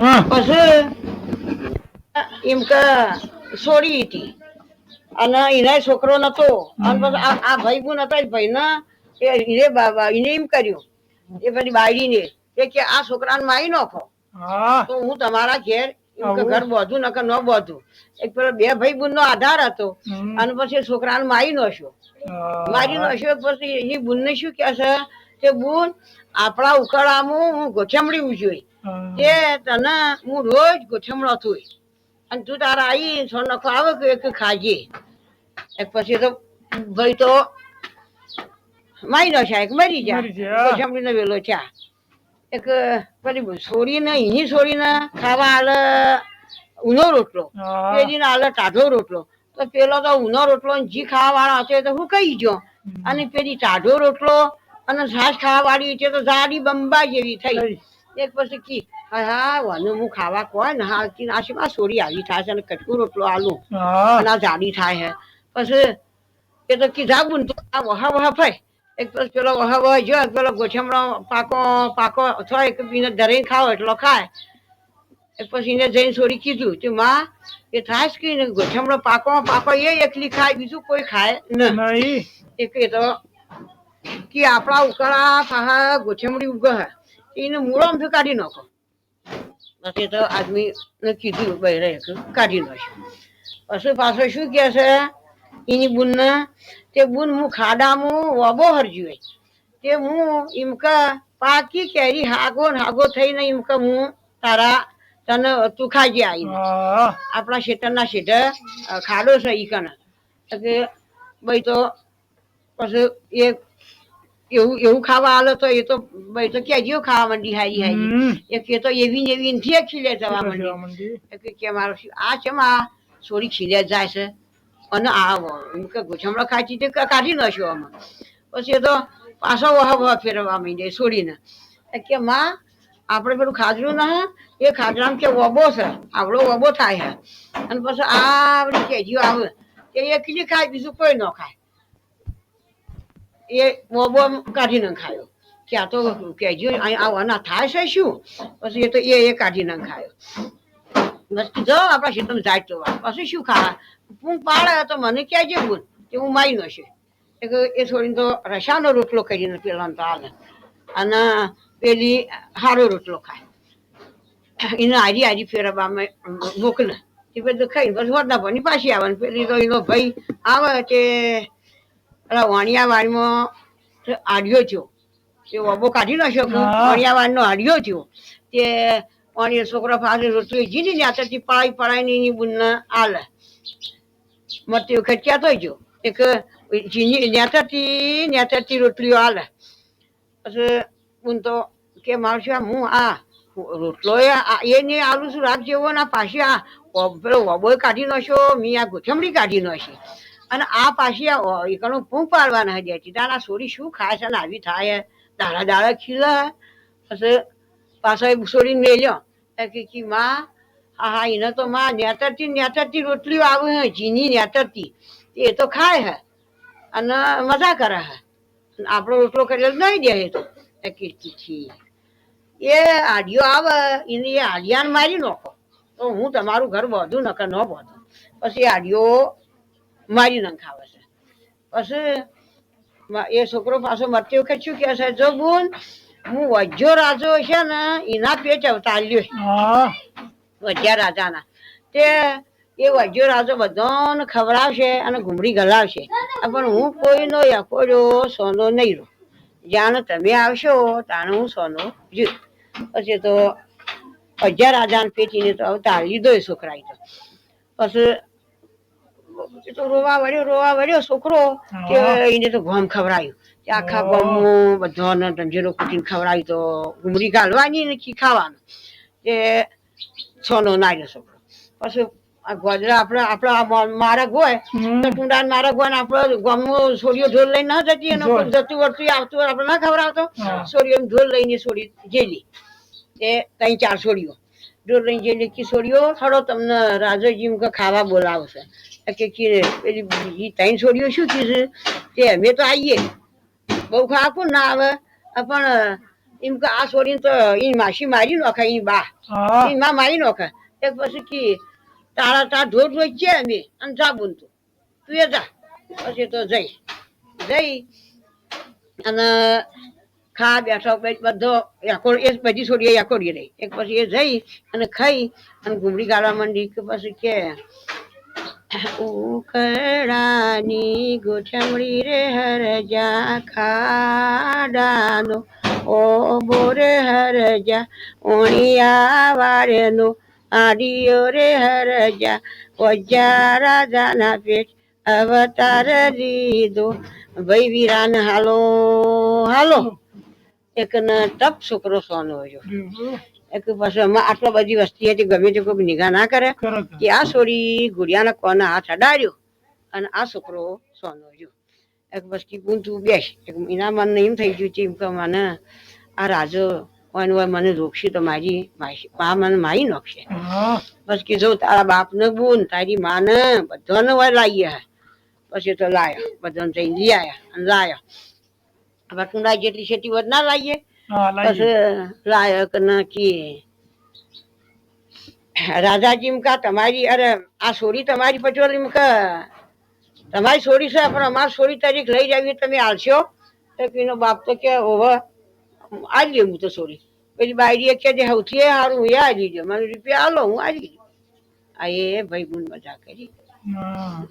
હા. પછી એમ કે સોરી હતી. અને એના છોકરો નતો. અને આ ભાઈ ગુણ હતા ભાઈ ના એને બાબા એને એમ કર્યું. એ પેલી બાયડીને એ કે આ છોકરાને મારી નાખો. તો હું તમારા ઘેર? ઘર બોધું નકર ન બોધું. એક પેલો બે ભાઈ બુન નો આધાર હતો. અને પછી છોકરાને મારી નાખ્યો. મારી નાખ્યો પછી એની બુનને શું કે છે? કે બુન આપણા ઉકળામાં હું ગોઠમડી ઉજવી. તે તને હું રોજ ગોઠમણો તું અને તું તારા આવી સો નખો આવે કે એક ખાજે. એક પછી તો ભાઈ તો મારી છે એક મરી જાય મરી નો વેલો ચા એક પછી છોરીને એની છોરીને ખાવા હાલે ઉનો રોટલો. પેલીને હાલે ટાઢો રોટલો. તો પેલો તો ઉનો રોટલો જી ખાવા વાળો હતો તો હું કહી ગયો. અને પેલી ટાઢો રોટલો અને છાશ ખાવા વાળી છે તો જાડી બંબા જેવી થઈ. એક પછી કી હા હા વાનું હું ખાવા કોણ? ને હા કી નાસી માં સોરી આવી થાય છે અને કટકું રોટલો આલુ? ના જાડી થાય હે પછી એ તો કીધા બુન તો આ વહા વહા ફાય એક પછી પેલો વહા વહા જો પેલો ગોઠમડો પાકો પાકો અથવા એક બીને ધરીને ખાઓ એટલો ખાય. એક પછી એને જઈને સોરી કીધું કે માં એ થાય કે ને ગોઠમડો પાકો પાકો એ એકલી ખાય બીજું કોઈ ખાય નહીં. એક એ તો કે આપણા ઉકળા પાહા ગોઠમડી ઉગે હે. એને મૂળો આમ કાઢી નાખો. પછી તો આદમી ને કીધું બહેરે એક કાઢી નાખ્યું પછી પાછો શું કહે છે? એની બુનને તે બુન હું ખાડામાં વબો હરજ્યું તે હું ઇમકા પાકી કેરી હાગો ને હાગો થઈને ઇમકા હું તારા તને તું ખાજે આવી આપણા શેતરના શેઠે ખાડો છે ઈ કને. કે ભાઈ તો પછી એ એવું એવું ખાવા આલો તો એ તો ભાઈ તો કેજીઓ ખાવા માંડી હારી હારી. એ કે તો એવી ને એવી નથી ખીલે જવા માંડી. એ કે કે મારો આ છે આ છોરી ખીલે જાય છે. અને આ એમ કે ગોઠમડો ખાચી તે કાઢી નાખ્યો આમાં. પછી એ તો પાછો વહ વહ ફેરવા માંડે છોડીને એ કે માં આપણે પેલું ખાજરું ના એ ખાજરામ કે વબો છે. આવડો વબો થાય અને પછી આ કેજીઓ આવે. કે એકલી ખાય બીજું કોઈ ન ખાય. એ વબો કાઢી નખાયો. ખાયો કે આ તો કહેજો, અહીં આવવાના થાય છે શું? પછી એ તો એ એ કાઢી નખાયો. બસ જો આપણા ખેતરમાં જાય તો પછી શું ખાવા? હું પાડે તો મને કહેજે બોલ, કે હું માઈ નશે છે એ છોડીને તો રસાનો રોટલો કરીને પેલા તો હાલે અને પેલી હારો રોટલો ખાય. એને હારી હારી ફેરવવામાં મોકલે. એ બધું ખાઈને પછી વરના ભણી પાછી આવે ને પેલી તો એનો ભાઈ આવે તે પેલા વાણિયાવાડમાં આડ્યો થયો તે વબો કાઢી નાખ્યો હા. વાણિયા વાડીનો આડ્યો થયો તે વાણીએ છોકરો પાસે રોટલી જીની ત્યાંથી પડાઈ પડાઈને ની બુનને આલે. મરતી વખત ક્યાં થઈ ગયો એક જીની નેતાથી નેતાથી રોટલીઓ આલે. પછી બુન તો કે મારું આ હું આ રોટલો એને આલુ શું રાખ જેવો ના પાછી આ પેલો વબોય કાઢી નાખ્યો મી આ ગોઠમડી કાઢી નાખી. અને આ પાછી એકનો પૂંખ પાડવાના હજી હતી તારા છોરી શું ખાય છે ને આવી થાય દાડા દાડા ખીલે. પછી પાછો એ છોડીને મેલ્યો. કે કી, માં, હા હા, એને તો માં નેતરતી નેતરતી રોટલીઓ આવે હે ચીની નેતરતી. એ તો ખાય હે અને મજા કરે હે આપણો રોટલો કરેલો નહીં દે એ તો. એ કે એ આડિયો આવે, એને એ આડિયાને મારી નાખો. તો હું તમારું ઘર બધું નકર ન બધું. પછી આડિયો મારી નખાવે છે. પછી એ છોકરો પાછો મરતી વખત શું કે છે જો બોન હું વજ્જો રાજો છે ને એના પેટ અવતાર્યો વજ્યા રાજાના. તે એ વજ્જો રાજો બધાને ખવડાવશે અને ઘૂમડી ગલાવશે. પણ હું કોઈનો યકોડો સોનો નહીં રહું. જાણે તમે આવશો તાણે હું સોનો જીવ. પછી તો અજ્યા રાજાને પેટીને તો અવતાર લીધો એ છોકરાએ તો. પછી તો રોવા વળ્યો રોવા વળ્યો છોકરો કે એને તો ગોમ ખવડાયું. કે આખા. ગામમાં બધાને ધંધેરો કૂટીને ખવડાવ્યું તો ઘૂમરી ગાલવાની ને ખાવાનું. તે સોનો નાર્યો છોકરો. પછી આ ગોદરા આપણે આપણા મારક હોય તો ટુંડા મારક હોય ને આપણે ગામમાં છોડીઓ ઢોલ લઈને ના જતી અને જતું વળતું આવતું આપણે ના ખવડાવતો. હા. છોડીઓ ઢોલ લઈને છોડી જેલી એ ત્રણ ચાર છોડીઓ. ઢોલ લઈને જેલી કે છોડીઓ ખડો તમને રાજાજી ખાવા બોલાવશે કે કે પેલી બીજી ત્રણ છોડીઓ શું કીધું તે અમે તો આવીએ બહુ ખાવા કોણ ના આવે. પણ એમ કે આ છોડીને તો એની માસી મારી નોખે એની બા. એની માં મારી નોખે. એક પછી કી તારા તાર ઢોર ઢોર છે અમે. અને જા બોલતું તું એ જા. પછી તો જઈ. જઈ. અને ખા બેઠો બધો. યાકોડ એ બધી છોડી યાકોડી રહી. એક પછી એ જઈ અને ખાઈ અને ઘૂમડી ગાળવા માંડી. કે પછી કે ઉકળાની ગોઠવણી રે હરજા ખાડાનો. ઓ બોરે હરજા ઓણિયા વાળેનો આડિયો રે હરજા ઓજા રાજાના પેટ અવતાર લીધો. ભાઈ વીરાન, હાલો હાલો. એક ટપ છોકરો સોનો એક પાછું આમાં આટલો બધી વસ્તી હતી ગમે તે કોઈ નિગાહ ના કરે કે આ છોરી ગુડિયાના કોના હાથ અડાડ્યો અને આ છોકરો સોનો જો એક બસ કી તું બેસ એક એના મન એમ થઈ ગયું છે એમ કે મને આ રાજો કોઈ હોય મને રોકશે તો મારી મા મને મારી નાખશે. બસ કે જો તારા બાપને બોન તારી માને બધાને હોય લાવીએ પછી તો લાયા બધાને જઈને લઈ આવ્યા અને લાયા. છેટી વધ ના લાવીએ. હા લાગી પછી લાયક નથી રાજાજી કા તમારી અરે આ સોરી તમારી પટોલ કે તમારી સોરી છે પણ અમારી સોરી તારીખ લઈ જાવી તમે આલશો? તો પીનો બાપ તો કે ઓવે આલી હું તો સોરી. પેલી બાયરી કે જે સૌથી સારું હું એ આલી દો. મને રૂપિયા આલો હું દઉં. આ એ ભાઈ ગુણ મજા કરી. હા